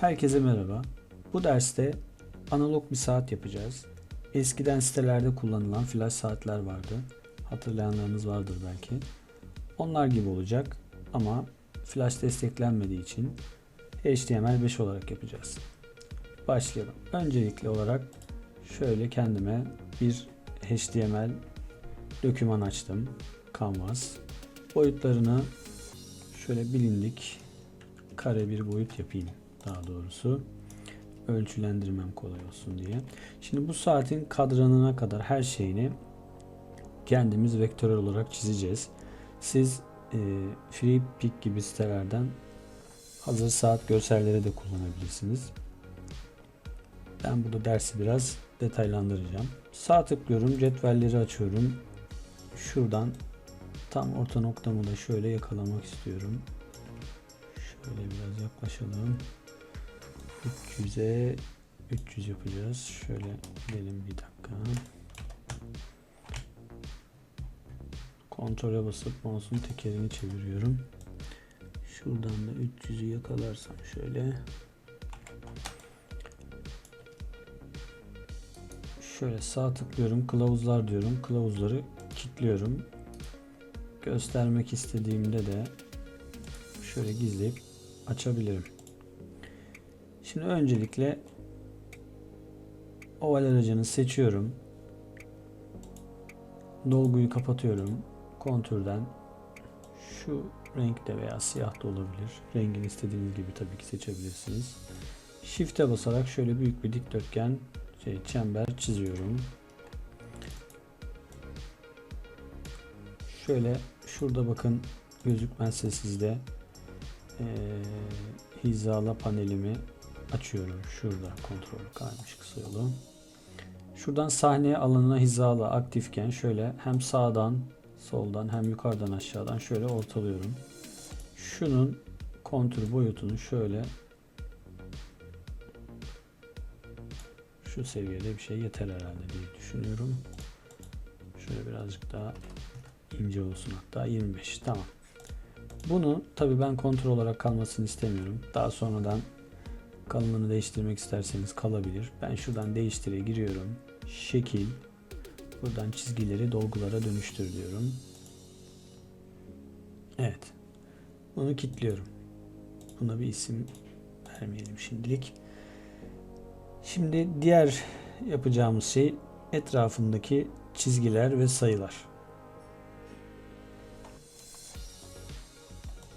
Herkese merhaba. Bu derste analog bir saat yapacağız. Eskiden sitelerde kullanılan flash saatler vardı. Hatırlayanlarınız vardır belki. Onlar gibi olacak ama flash desteklenmediği için HTML5 olarak yapacağız. Başlayalım. Öncelikli olarak şöyle kendime bir HTML doküman açtım. Canvas. Boyutlarını şöyle bilindik kare bir boyut yapayım daha doğrusu. Ölçülendirmem kolay olsun diye. Şimdi bu saatin kadranına kadar her şeyini kendimiz vektörel olarak çizeceğiz. Siz e, FreePic gibi sitelerden hazır saat görselleri de kullanabilirsiniz. Ben burada dersi biraz detaylandıracağım. Sağ tıklıyorum, cetvelleri açıyorum. Şuradan tam orta noktamı da şöyle yakalamak istiyorum. Şöyle biraz yaklaşalım. 300'e 300 yapacağız. Şöyle gidelim bir dakika. Kontrole basıp mouse'un tekerini çeviriyorum. Şuradan da 300'ü yakalarsam şöyle. Şöyle sağ tıklıyorum. Kılavuzlar diyorum. Kılavuzları kilitliyorum. Göstermek istediğimde de şöyle gizleyip açabilirim. Şimdi öncelikle oval aracını seçiyorum. Dolguyu kapatıyorum. Kontürden şu renkte veya siyah da olabilir. Rengini istediğiniz gibi tabii ki seçebilirsiniz. Shift'e basarak şöyle büyük bir dikdörtgen şey çember çiziyorum. Şöyle şurada bakın gözükmezse sizde ee, hizala panelimi açıyorum. Şurada kontrol kaymış kısa yolu. Şuradan sahne alanına hizalı aktifken şöyle hem sağdan soldan hem yukarıdan aşağıdan şöyle ortalıyorum. Şunun kontür boyutunu şöyle şu seviyede bir şey yeter herhalde diye düşünüyorum. Şöyle birazcık daha ince olsun hatta 25 tamam. Bunu tabi ben kontrol olarak kalmasını istemiyorum. Daha sonradan kalınlığını değiştirmek isterseniz kalabilir. Ben şuradan değiştire giriyorum. Şekil. Buradan çizgileri dolgulara dönüştür diyorum. Evet. Bunu kilitliyorum. Buna bir isim vermeyelim şimdilik. Şimdi diğer yapacağımız şey etrafındaki çizgiler ve sayılar.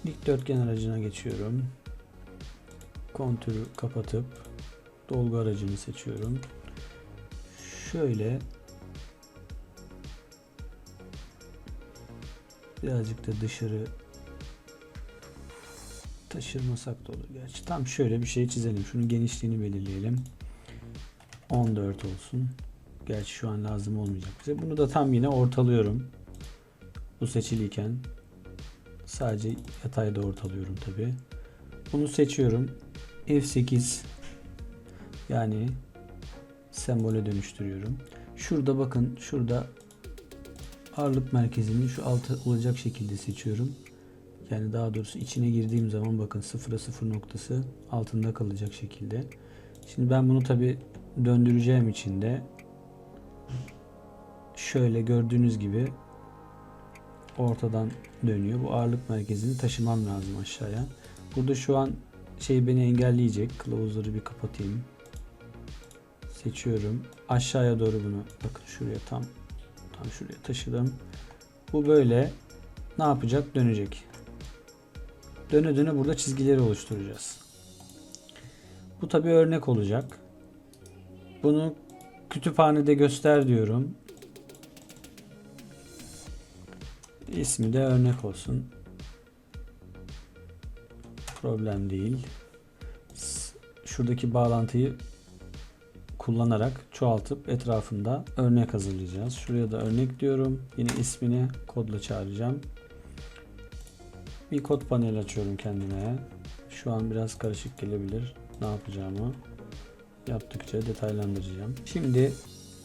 Dikdörtgen aracına geçiyorum. Kontürü kapatıp dolgu aracını seçiyorum. Şöyle birazcık da dışarı taşırmasak da olur gerçi. Tam şöyle bir şey çizelim. Şunun genişliğini belirleyelim. 14 olsun. Gerçi şu an lazım olmayacak bize. Bunu da tam yine ortalıyorum. Bu seçiliyken Sadece yatayda ortalıyorum tabi. Bunu seçiyorum. F8 yani sembole dönüştürüyorum. Şurada bakın şurada ağırlık merkezini şu altı olacak şekilde seçiyorum. Yani daha doğrusu içine girdiğim zaman bakın sıfıra sıfır noktası altında kalacak şekilde. Şimdi ben bunu tabi döndüreceğim için de şöyle gördüğünüz gibi ortadan dönüyor. Bu ağırlık merkezini taşımam lazım aşağıya. Burada şu an şey beni engelleyecek. Kılavuzları bir kapatayım. Seçiyorum. Aşağıya doğru bunu bakın şuraya tam tam şuraya taşıdım. Bu böyle ne yapacak? Dönecek. Döne döne burada çizgileri oluşturacağız. Bu tabi örnek olacak. Bunu kütüphanede göster diyorum. İsmi de örnek olsun. Problem değil. Şuradaki bağlantıyı kullanarak çoğaltıp etrafında örnek hazırlayacağız. Şuraya da örnek diyorum. Yine ismini kodla çağıracağım. Bir kod paneli açıyorum kendime. Şu an biraz karışık gelebilir. Ne yapacağımı yaptıkça detaylandıracağım. Şimdi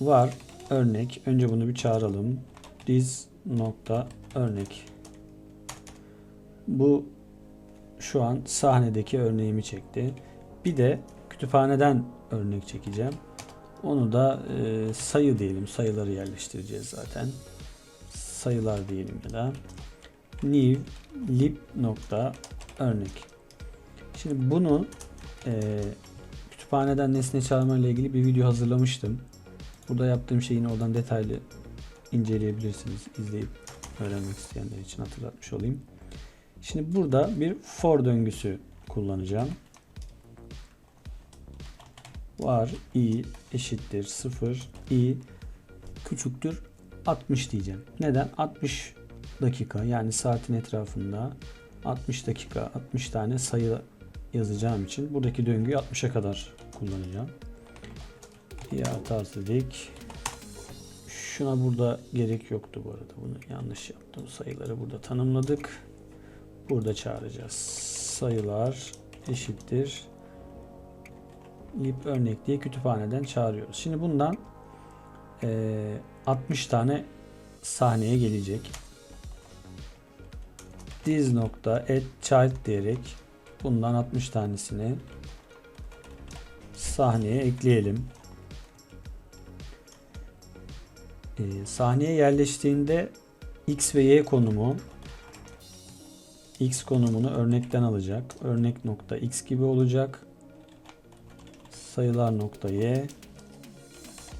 var örnek. Önce bunu bir çağıralım. Diz nokta örnek. Bu şu an sahnedeki örneğimi çekti. Bir de kütüphaneden örnek çekeceğim. Onu da e, sayı diyelim. Sayıları yerleştireceğiz zaten. Sayılar diyelim ya da new lib nokta örnek. Şimdi bunu e, kütüphaneden nesne çağırma ile ilgili bir video hazırlamıştım. Burada yaptığım şeyi yine oradan detaylı inceleyebilirsiniz. izleyip öğrenmek isteyenler için hatırlatmış olayım. Şimdi burada bir for döngüsü kullanacağım. Var i eşittir 0 i küçüktür 60 diyeceğim. Neden? 60 dakika yani saatin etrafında 60 dakika 60 tane sayı yazacağım için buradaki döngüyü 60'a kadar kullanacağım. İyi hatası dedik. Şuna burada gerek yoktu bu arada. Bunu yanlış yaptım. Sayıları burada tanımladık. Burada çağıracağız. Sayılar eşittir. Lip örnek diye kütüphaneden çağırıyoruz. Şimdi bundan eee 60 tane sahneye gelecek. This nokta add child diyerek bundan 60 tanesini sahneye ekleyelim. Ee, sahneye yerleştiğinde x ve y konumu x konumunu örnekten alacak. Örnek nokta x gibi olacak. Sayılar nokta y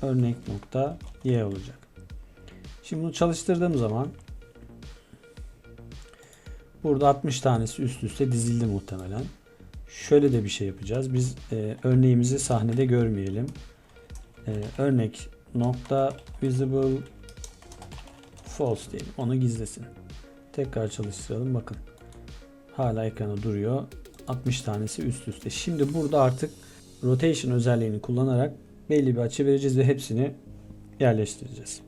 örnek nokta y olacak. Şimdi bunu çalıştırdığım zaman burada 60 tanesi üst üste dizildi muhtemelen. Şöyle de bir şey yapacağız. Biz e, örneğimizi sahnede görmeyelim. E, örnek nokta visible false diyelim. Onu gizlesin. Tekrar çalıştıralım. Bakın. Hala ekranda duruyor. 60 tanesi üst üste. Şimdi burada artık rotation özelliğini kullanarak belli bir açı vereceğiz ve hepsini yerleştireceğiz.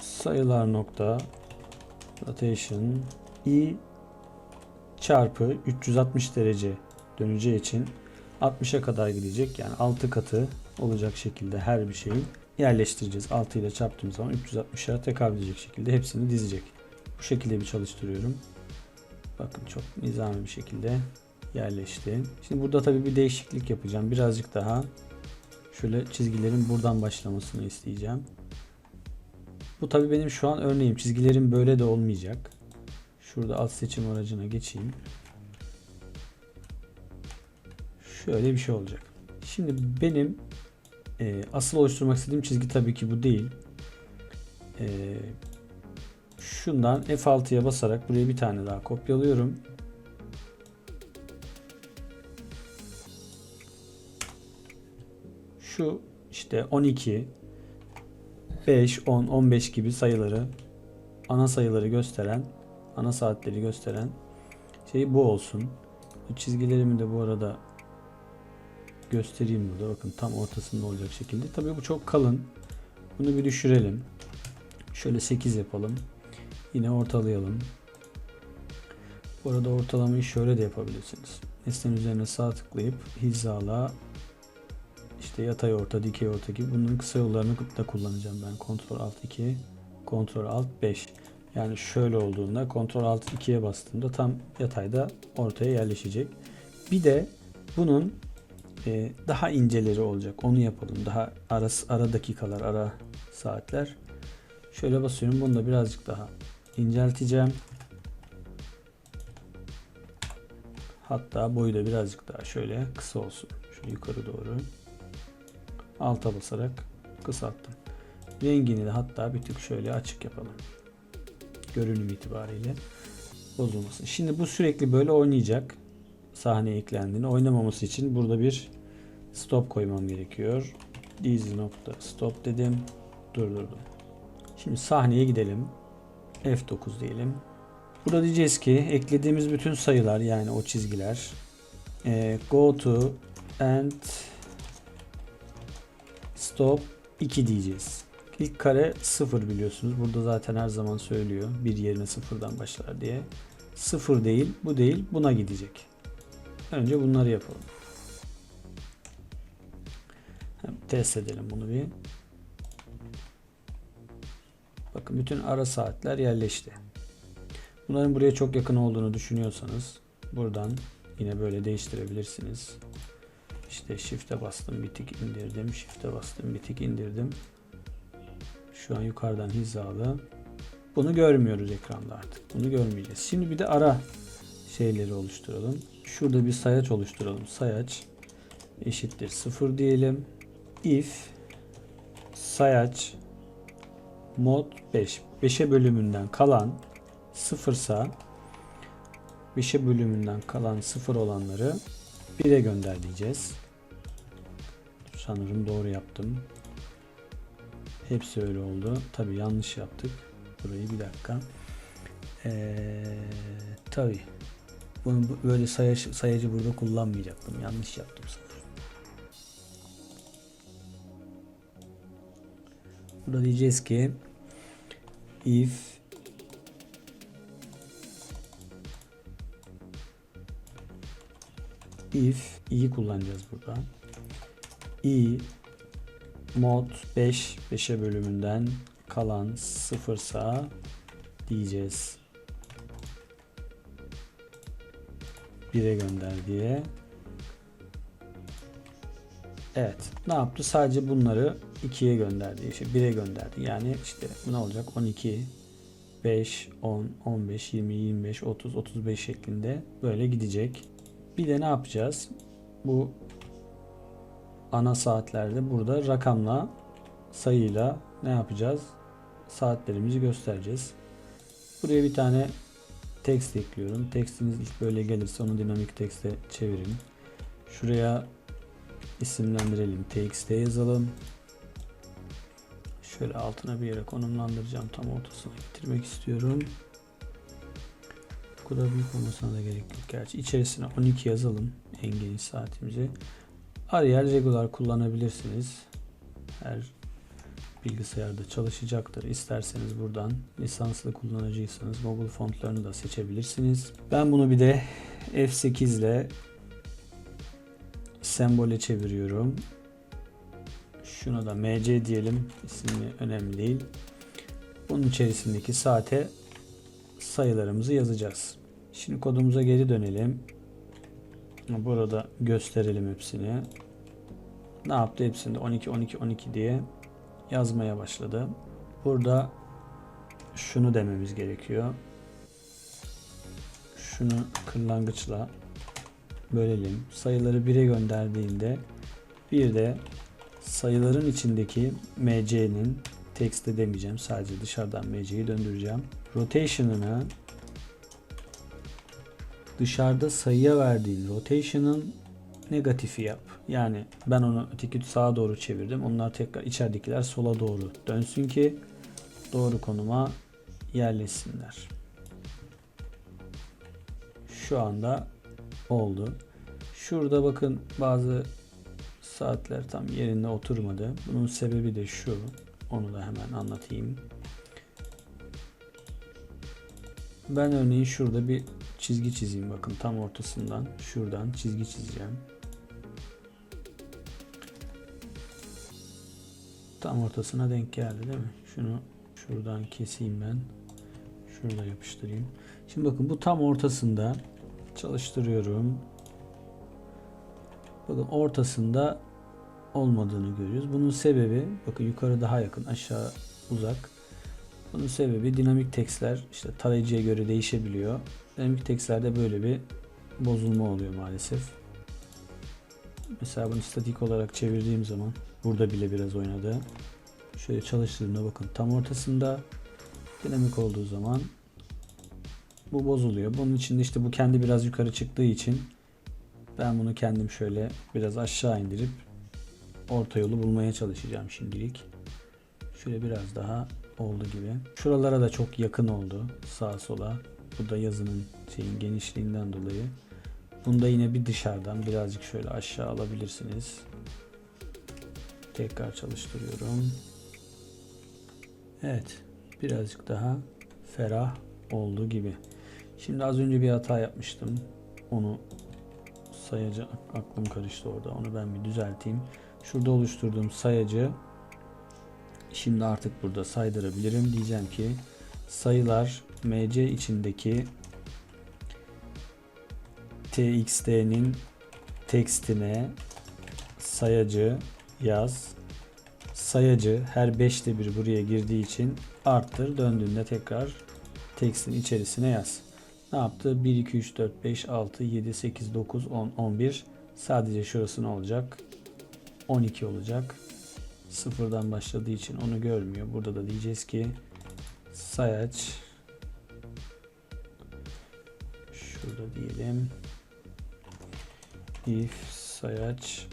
Sayılar nokta rotation i çarpı 360 derece döneceği için 60'a kadar gidecek. Yani 6 katı olacak şekilde her bir şeyi yerleştireceğiz. 6 ile çarptığımız zaman 360'a tekabül edecek şekilde hepsini dizecek. Bu şekilde bir çalıştırıyorum. Bakın çok nizami bir şekilde yerleşti. Şimdi burada tabii bir değişiklik yapacağım. Birazcık daha şöyle çizgilerin buradan başlamasını isteyeceğim. Bu tabii benim şu an örneğim. Çizgilerin böyle de olmayacak. Şurada alt seçim aracına geçeyim. Şöyle bir şey olacak. Şimdi benim e, asıl oluşturmak istediğim çizgi tabii ki bu değil. E, şundan F6'ya basarak buraya bir tane daha kopyalıyorum. Şu işte 12, 5, 10, 15 gibi sayıları ana sayıları gösteren ana saatleri gösteren şey bu olsun. Bu çizgilerimi de bu arada göstereyim burada. Bakın tam ortasında olacak şekilde. Tabii bu çok kalın. Bunu bir düşürelim. Şöyle 8 yapalım. Yine ortalayalım. Bu arada ortalamayı şöyle de yapabilirsiniz. Nesnenin üzerine sağ tıklayıp hizala işte yatay orta, dikey orta gibi bunların kısa yollarını da kullanacağım ben. Ctrl Alt 2, Ctrl Alt 5. Yani şöyle olduğunda Ctrl Alt 2'ye bastığımda tam yatayda ortaya yerleşecek. Bir de bunun e, daha inceleri olacak. Onu yapalım. Daha ara, ara dakikalar, ara saatler. Şöyle basıyorum. Bunu da birazcık daha incelteceğim. Hatta boyu da birazcık daha şöyle kısa olsun. Şu yukarı doğru. Alta basarak kısalttım. Rengini de hatta bir tık şöyle açık yapalım. Görünüm itibariyle bozulmasın. Şimdi bu sürekli böyle oynayacak. Sahneye eklendiğini oynamaması için burada bir stop koymam gerekiyor. Dizi nokta stop dedim. Durdurdum. Şimdi sahneye gidelim. F9 diyelim. Burada diyeceğiz ki eklediğimiz bütün sayılar yani o çizgiler e, go to and stop 2 diyeceğiz. İlk kare 0 biliyorsunuz. Burada zaten her zaman söylüyor. Bir yerine sıfırdan başlar diye. 0 değil, bu değil, buna gidecek. Önce bunları yapalım. Test edelim bunu bir. Bakın bütün ara saatler yerleşti. Bunların buraya çok yakın olduğunu düşünüyorsanız buradan yine böyle değiştirebilirsiniz. İşte shift'e bastım bir tık indirdim. Shift'e bastım bir tık indirdim. Şu an yukarıdan hizalı. Bunu görmüyoruz ekranda artık. Bunu görmeyeceğiz. Şimdi bir de ara şeyleri oluşturalım. Şurada bir sayaç oluşturalım. Sayaç eşittir 0 diyelim. If sayaç mod 5. 5'e bölümünden kalan 0 sa 5'e bölümünden kalan 0 olanları 1'e gönder diyeceğiz. Sanırım doğru yaptım. Hepsi öyle oldu. Tabi yanlış yaptık. Burayı bir dakika. Ee, tabi. Bunu bu- böyle sayacı, sayacı burada kullanmayacaktım. Yanlış yaptım. Burada diyeceğiz ki if if i'yi kullanacağız burada. i mod 5 5'e bölümünden kalan 0 sa diyeceğiz. 1'e gönder diye. Evet. Ne yaptı? Sadece bunları 2'ye gönderdi. İşte 1'e gönderdi. Yani işte ne olacak? 12, 5, 10, 15, 20, 25, 30, 35 şeklinde böyle gidecek. Bir de ne yapacağız? Bu ana saatlerde burada rakamla sayıyla ne yapacağız? Saatlerimizi göstereceğiz. Buraya bir tane text ekliyorum. Textiniz ilk böyle gelirse onu dinamik text'e çevirin. Şuraya isimlendirelim. txt yazalım. Şöyle altına bir yere konumlandıracağım. Tam ortasına getirmek istiyorum. Bu kadar büyük olmasına da gerek yok. Gerçi içerisine 12 yazalım. En geniş saatimizi. Arial regular kullanabilirsiniz. Her bilgisayarda çalışacaktır. İsterseniz buradan lisanslı kullanıcıysanız Google fontlarını da seçebilirsiniz. Ben bunu bir de F8 ile sembole çeviriyorum. Şuna da MC diyelim. İsmi önemli değil. Bunun içerisindeki saate sayılarımızı yazacağız. Şimdi kodumuza geri dönelim. Burada gösterelim hepsini. Ne yaptı hepsinde 12 12 12 diye yazmaya başladı. Burada şunu dememiz gerekiyor. Şunu kırlangıçla bölelim. Sayıları 1'e gönderdiğinde bir de sayıların içindeki MC'nin text'e demeyeceğim. Sadece dışarıdan MC'yi döndüreceğim. Rotation'ını dışarıda sayıya verdiğin rotation'ın negatifi yap. Yani ben onu öteki sağa doğru çevirdim. Onlar tekrar içeridekiler sola doğru dönsün ki doğru konuma yerleşsinler. Şu anda oldu. Şurada bakın bazı saatler tam yerine oturmadı. Bunun sebebi de şu. Onu da hemen anlatayım. Ben örneğin şurada bir çizgi çizeyim bakın tam ortasından şuradan çizgi çizeceğim. Tam ortasına denk geldi değil mi? Şunu şuradan keseyim ben. Şurada yapıştırayım. Şimdi bakın bu tam ortasında çalıştırıyorum. Bakın ortasında olmadığını görüyoruz. Bunun sebebi bakın yukarı daha yakın aşağı uzak. Bunun sebebi dinamik tekstler işte tarayıcıya göre değişebiliyor. Dinamik tekstlerde böyle bir bozulma oluyor maalesef. Mesela bunu statik olarak çevirdiğim zaman burada bile biraz oynadı. Şöyle çalıştırdığımda bakın tam ortasında dinamik olduğu zaman bu bozuluyor. Bunun için de işte bu kendi biraz yukarı çıktığı için ben bunu kendim şöyle biraz aşağı indirip orta yolu bulmaya çalışacağım şimdilik. Şöyle biraz daha oldu gibi. Şuralara da çok yakın oldu sağa sola. Bu da yazının şeyin genişliğinden dolayı. Bunda yine bir dışarıdan birazcık şöyle aşağı alabilirsiniz. Tekrar çalıştırıyorum. Evet. Birazcık daha ferah oldu gibi. Şimdi az önce bir hata yapmıştım. Onu sayacı aklım karıştı orada. Onu ben bir düzelteyim. Şurada oluşturduğum sayacı şimdi artık burada saydırabilirim. Diyeceğim ki sayılar MC içindeki txt'nin tekstine sayacı yaz. Sayacı her 5'te bir buraya girdiği için arttır. Döndüğünde tekrar tekstin içerisine yaz. Ne yaptı? 1, 2, 3, 4, 5, 6, 7, 8, 9, 10, 11. Sadece şurası ne olacak? 12 olacak. Sıfırdan başladığı için onu görmüyor. Burada da diyeceğiz ki sayaç şurada diyelim if sayaç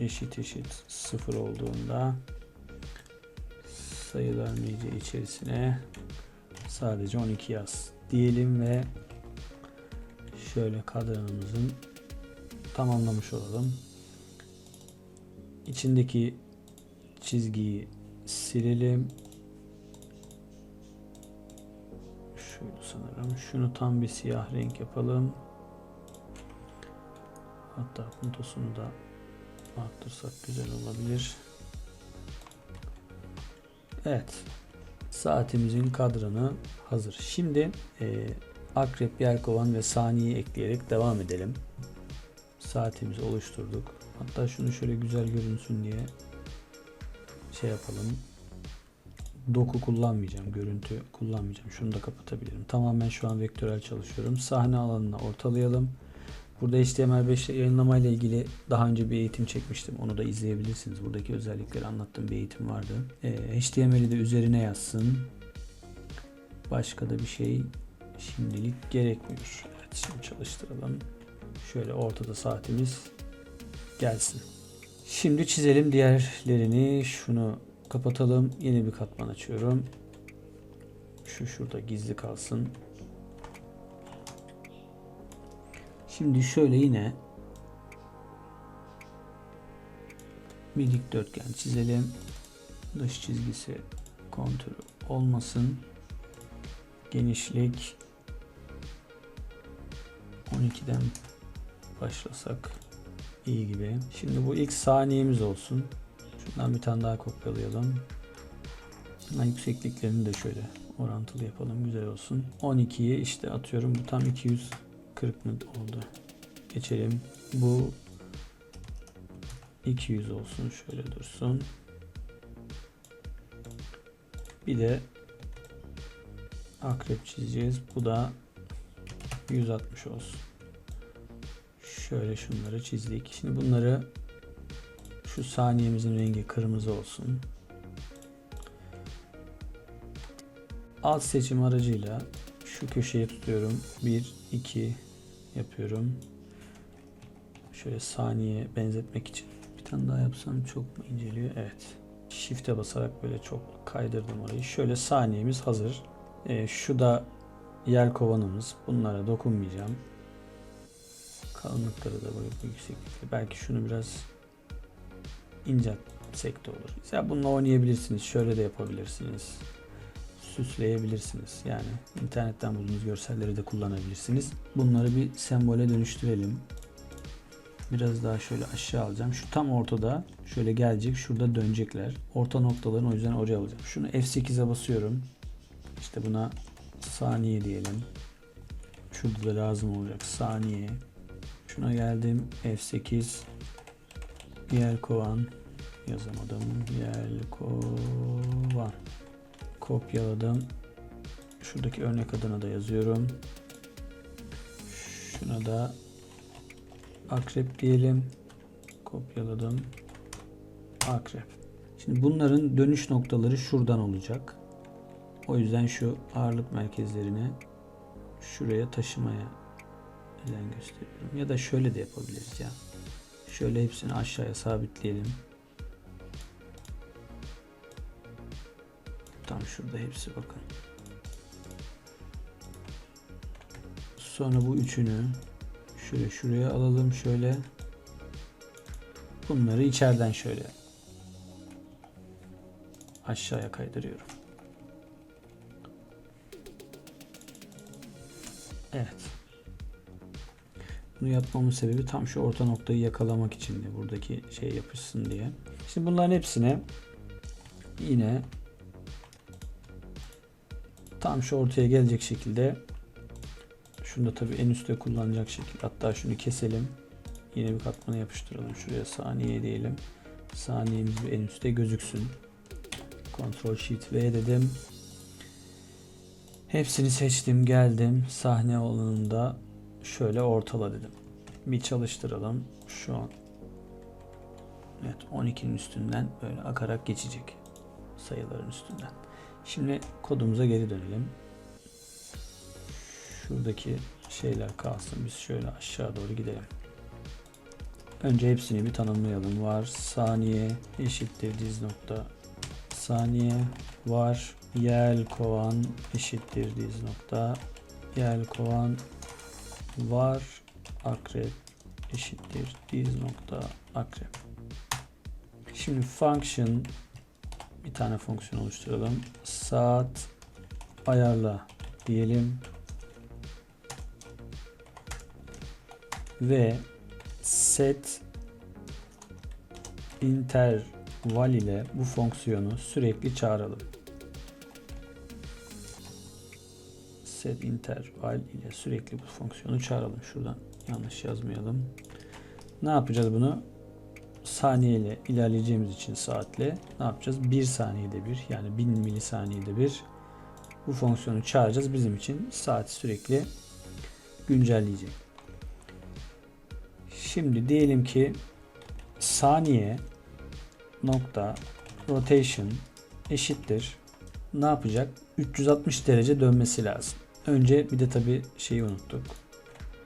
eşit eşit sıfır olduğunda sayılar MC içerisine sadece 12 yaz diyelim ve şöyle kadranımızın tamamlamış olalım. İçindeki çizgiyi silelim. Şuydu sanırım. Şunu tam bir siyah renk yapalım. Hatta puntosunu da arttırsak güzel olabilir. Evet. Saatimizin kadranı hazır. Şimdi e, akrep, yelkovan ve saniye ekleyerek devam edelim. Saatimizi oluşturduk. Hatta şunu şöyle güzel görünsün diye şey yapalım. Doku kullanmayacağım. Görüntü kullanmayacağım. Şunu da kapatabilirim. Tamamen şu an vektörel çalışıyorum. Sahne alanına ortalayalım. Burada HTML5 yayınlama ile ilgili daha önce bir eğitim çekmiştim. Onu da izleyebilirsiniz. Buradaki özellikleri anlattığım bir eğitim vardı. Ee, HTML'i de üzerine yazsın. Başka da bir şey şimdilik gerekmiyor. Evet şimdi çalıştıralım. Şöyle ortada saatimiz gelsin. Şimdi çizelim diğerlerini. Şunu kapatalım. Yeni bir katman açıyorum. Şu şurada gizli kalsın. Şimdi şöyle yine bir dikdörtgen çizelim. Dış çizgisi kontürü olmasın. Genişlik 12'den başlasak iyi gibi. Şimdi bu ilk saniyemiz olsun. Şundan bir tane daha kopyalayalım. Hemen yüksekliklerini de şöyle orantılı yapalım. Güzel olsun. 12'yi işte atıyorum. Bu tam 240 mı oldu? Geçelim. Bu 200 olsun. Şöyle dursun. Bir de akrep çizeceğiz. Bu da 160 olsun. Şöyle şunları çizdik. Şimdi bunları şu saniyemizin rengi kırmızı olsun. Alt seçim aracıyla şu köşeyi tutuyorum. 1, 2 yapıyorum. Şöyle saniye benzetmek için. Bir tane daha yapsam çok mu inceliyor? Evet. Shift'e basarak böyle çok kaydırdım orayı. Şöyle saniyemiz hazır. Ee, şu da yer kovanımız. Bunlara dokunmayacağım. Kalınlıkları da bu yükseklikte. Belki şunu biraz inceltsek de olur. Ya bununla oynayabilirsiniz. Şöyle de yapabilirsiniz. Süsleyebilirsiniz. Yani internetten bulduğunuz görselleri de kullanabilirsiniz. Bunları bir sembole dönüştürelim. Biraz daha şöyle aşağı alacağım. Şu tam ortada şöyle gelecek. Şurada dönecekler. Orta noktalarını o yüzden oraya alacağım. Şunu F8'e basıyorum. İşte buna saniye diyelim. Şurada da lazım olacak saniye. Şuna geldim F8 Yelkovan yazamadım. Yelkovan kopyaladım. Şuradaki örnek adına da yazıyorum. Şuna da akrep diyelim. Kopyaladım. Akrep. Şimdi bunların dönüş noktaları şuradan olacak. O yüzden şu ağırlık merkezlerini şuraya taşımaya özen gösteriyorum. Ya da şöyle de yapabiliriz ya. Şöyle hepsini aşağıya sabitleyelim. Tam şurada hepsi bakın. Sonra bu üçünü şöyle şuraya alalım şöyle. Bunları içeriden şöyle aşağıya kaydırıyorum. Evet. Bunu yapmamın sebebi tam şu orta noktayı yakalamak için de buradaki şey yapışsın diye. Şimdi bunların hepsine yine tam şu ortaya gelecek şekilde Şunu da tabii en üstte kullanacak şekilde. Hatta şunu keselim. Yine bir katmanı yapıştıralım. Şuraya saniye diyelim. Saniyemiz bir en üstte gözüksün. Ctrl Shift V dedim. Hepsini seçtim geldim. Sahne alanında şöyle ortala dedim. Bir çalıştıralım. Şu an Evet 12'nin üstünden böyle akarak geçecek. Sayıların üstünden. Şimdi kodumuza geri dönelim. Şuradaki şeyler kalsın. Biz şöyle aşağı doğru gidelim. Önce hepsini bir tanımlayalım. Var saniye eşittir diz nokta saniye var yel kovan eşittir diz nokta yel kovan var akrep eşittir diz nokta akrep. Şimdi function bir tane fonksiyon oluşturalım. Saat ayarla diyelim. Ve set interval ile bu fonksiyonu sürekli çağıralım. Set interval ile sürekli bu fonksiyonu çağıralım. Şuradan yanlış yazmayalım. Ne yapacağız bunu? Saniye ile ilerleyeceğimiz için saatle ne yapacağız? 1 saniyede bir yani 1000 milisaniyede bir bu fonksiyonu çağıracağız. Bizim için saati sürekli güncelleyecek. Şimdi diyelim ki saniye nokta rotation eşittir. Ne yapacak? 360 derece dönmesi lazım. Önce bir de tabi şeyi unuttuk.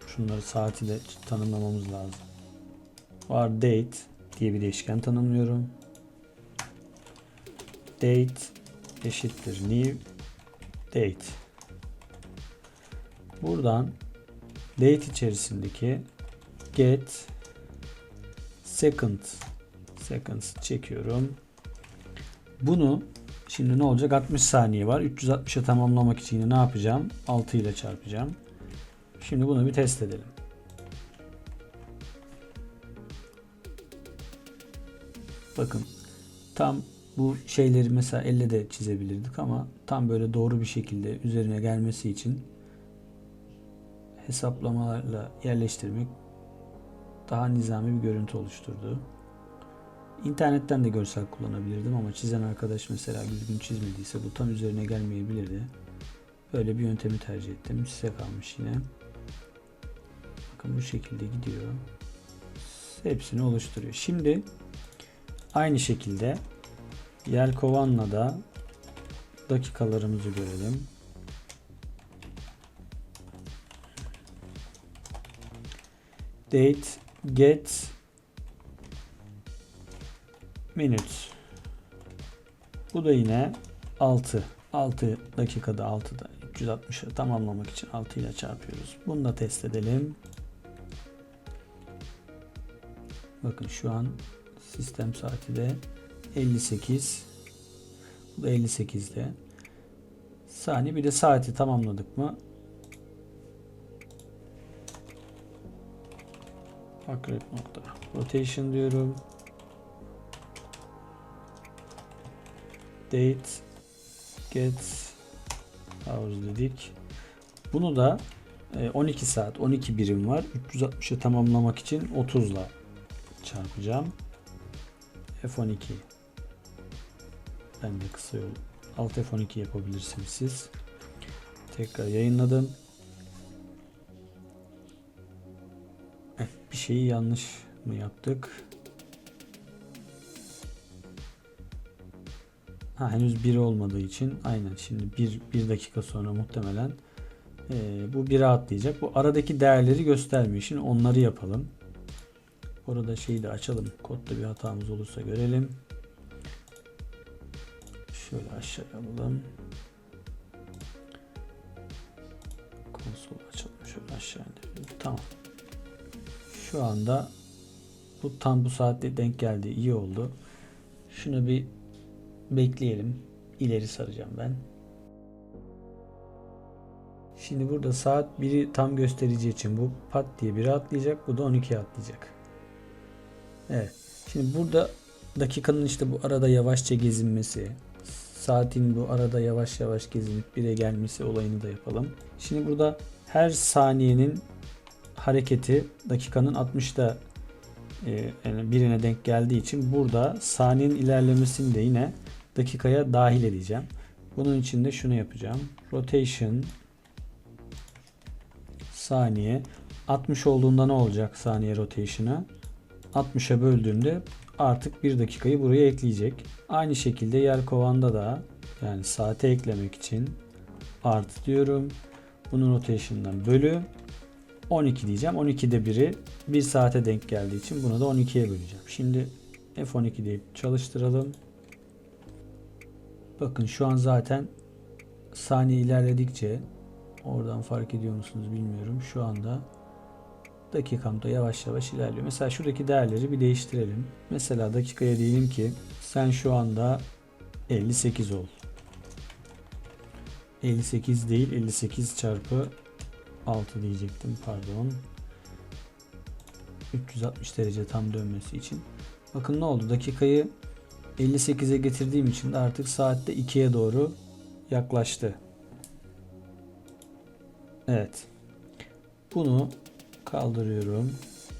Şunları saatiyle tanımlamamız lazım. Var date diye bir değişken tanımlıyorum. Date eşittir new date. Buradan date içerisindeki get second seconds çekiyorum. Bunu şimdi ne olacak? 60 saniye var. 360'a tamamlamak için yine ne yapacağım? 6 ile çarpacağım. Şimdi bunu bir test edelim. Bakın tam bu şeyleri mesela elle de çizebilirdik ama tam böyle doğru bir şekilde üzerine gelmesi için hesaplamalarla yerleştirmek daha nizami bir görüntü oluşturdu. İnternetten de görsel kullanabilirdim ama çizen arkadaş mesela düzgün çizmediyse bu tam üzerine gelmeyebilirdi. Böyle bir yöntemi tercih ettim. Size kalmış yine. Bakın bu şekilde gidiyor. Hepsini oluşturuyor. Şimdi aynı şekilde Yelkovan'la da dakikalarımızı görelim. Date get minutes. Bu da yine 6. 6 dakikada 6'da 360'ı tamamlamak için 6 ile çarpıyoruz. Bunu da test edelim. Bakın şu an sistem saati de 58. Bu da 58'de. Saniye bir de saati tamamladık mı? Akrep nokta. Rotation diyorum. Date get hours dedik. Bunu da 12 saat 12 birim var. 360'ı tamamlamak için 30 ile çarpacağım. F12 ben de kısa yol Alt F12 yapabilirsiniz siz. Tekrar yayınladım. Bir şeyi yanlış mı yaptık? Ha, henüz 1 olmadığı için aynen şimdi 1 1 dakika sonra muhtemelen e, bu 1'e atlayacak. Bu aradaki değerleri göstermiyor. Şimdi onları yapalım. Orada şeyi de açalım. Kodda bir hatamız olursa görelim. Şöyle aşağı alalım. Konsol açalım. Şöyle aşağı indirelim. Tamam. Şu anda bu tam bu saatte denk geldi. İyi oldu. Şunu bir bekleyelim. İleri saracağım ben. Şimdi burada saat 1'i tam gösterici için bu pat diye 1'e atlayacak. Bu da 12'ye atlayacak. Evet. Şimdi burada dakikanın işte bu arada yavaşça gezinmesi, saatin bu arada yavaş yavaş gezinip 1'e gelmesi olayını da yapalım. Şimdi burada her saniyenin hareketi dakikanın 60'da e, yani birine denk geldiği için burada saniyenin ilerlemesini de yine dakikaya dahil edeceğim. Bunun için de şunu yapacağım. Rotation saniye 60 olduğunda ne olacak saniye rotation'a? 60'a böldüğümde artık 1 dakikayı buraya ekleyecek. Aynı şekilde yer kovanda da yani saate eklemek için artı diyorum. Bunun rotation'dan bölü 12 diyeceğim. 12'de 1'i 1 saate denk geldiği için bunu da 12'ye böleceğim. Şimdi F12 deyip çalıştıralım. Bakın şu an zaten saniye ilerledikçe oradan fark ediyor musunuz bilmiyorum. Şu anda dakikamda yavaş yavaş ilerliyor. Mesela şuradaki değerleri bir değiştirelim. Mesela dakikaya diyelim ki sen şu anda 58 ol. 58 değil 58 çarpı 6 diyecektim pardon. 360 derece tam dönmesi için. Bakın ne oldu dakikayı 58'e getirdiğim için de artık saatte 2'ye doğru yaklaştı. Evet. Bunu kaldırıyorum.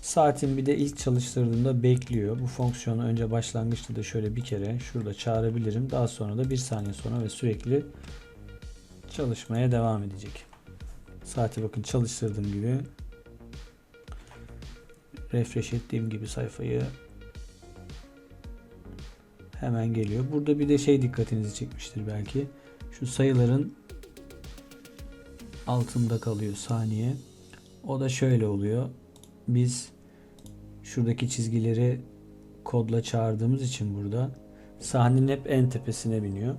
Saatin bir de ilk çalıştırdığımda bekliyor. Bu fonksiyonu önce başlangıçta da şöyle bir kere şurada çağırabilirim. Daha sonra da bir saniye sonra ve sürekli çalışmaya devam edecek. Saati bakın çalıştırdığım gibi refresh ettiğim gibi sayfayı hemen geliyor. Burada bir de şey dikkatinizi çekmiştir belki. Şu sayıların altında kalıyor saniye. O da şöyle oluyor. Biz şuradaki çizgileri kodla çağırdığımız için burada sahnenin hep en tepesine biniyor.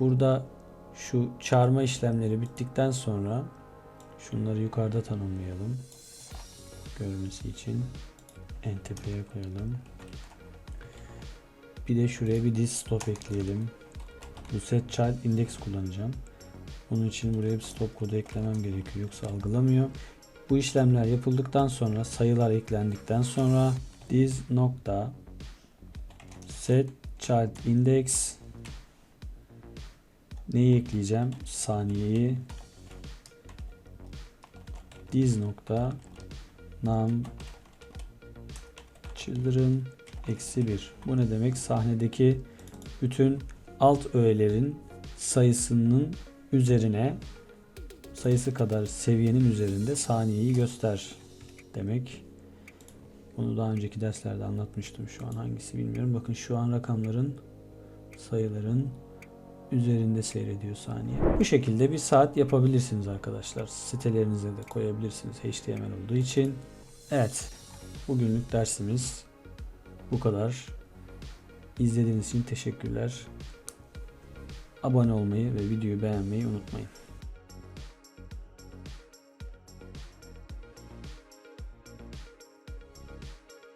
Burada şu çağırma işlemleri bittikten sonra şunları yukarıda tanımlayalım. Görmesi için en tepeye koyalım. Bir de şuraya bir disk stop ekleyelim. Bu set child index kullanacağım. Bunun için buraya bir stop kodu eklemem gerekiyor. Yoksa algılamıyor. Bu işlemler yapıldıktan sonra sayılar eklendikten sonra this nokta set child index neyi ekleyeceğim? Saniyeyi this nokta num children eksi 1. Bu ne demek? Sahnedeki bütün alt öğelerin sayısının üzerine sayısı kadar seviyenin üzerinde saniyeyi göster demek. Bunu daha önceki derslerde anlatmıştım. Şu an hangisi bilmiyorum. Bakın şu an rakamların sayıların üzerinde seyrediyor saniye. Bu şekilde bir saat yapabilirsiniz arkadaşlar. Sitelerinize de koyabilirsiniz HTML olduğu için. Evet. Bugünlük dersimiz bu kadar. İzlediğiniz için teşekkürler. Abone olmayı ve videoyu beğenmeyi unutmayın.